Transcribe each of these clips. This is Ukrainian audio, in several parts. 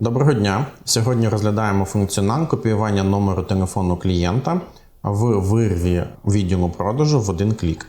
Доброго дня! Сьогодні розглядаємо функціонал копіювання номеру телефону клієнта в вирві відділу продажу в один клік.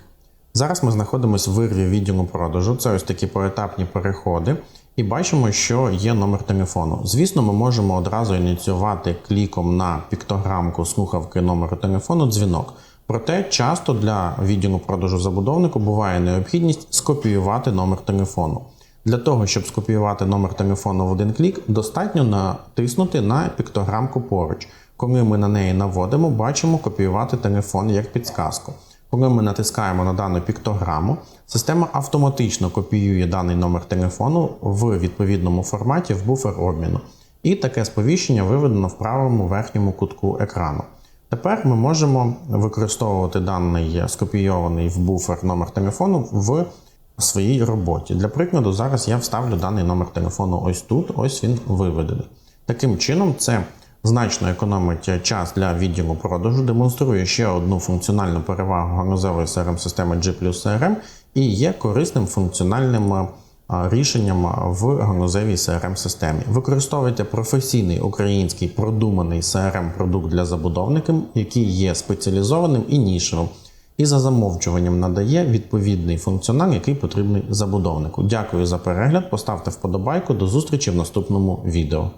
Зараз ми знаходимося в вирві відділу продажу. Це ось такі поетапні переходи, і бачимо, що є номер телефону. Звісно, ми можемо одразу ініціювати кліком на піктограмку слухавки номеру телефону дзвінок. Проте часто для відділу продажу забудовнику буває необхідність скопіювати номер телефону. Для того, щоб скопіювати номер телефону в один клік, достатньо натиснути на піктограмку поруч. Коли ми на неї наводимо, бачимо копіювати телефон як підсказку. Коли ми натискаємо на дану піктограму, система автоматично копіює даний номер телефону в відповідному форматі в буфер обміну. І таке сповіщення виведено в правому верхньому кутку екрану. Тепер ми можемо використовувати даний скопійований в буфер номер телефону в своїй роботі. Для прикладу, зараз я вставлю даний номер телефону ось тут, ось він виведений. Таким чином, це значно економить час для відділу продажу, демонструє ще одну функціональну перевагу ганузевої crm системи G CRM і є корисним функціональним рішенням в ганузевій crm системі. Використовуйте професійний український продуманий crm продукт для забудовників, який є спеціалізованим і нішевим і за замовчуванням надає відповідний функціонал, який потрібний забудовнику. Дякую за перегляд. Поставте вподобайку. До зустрічі в наступному відео.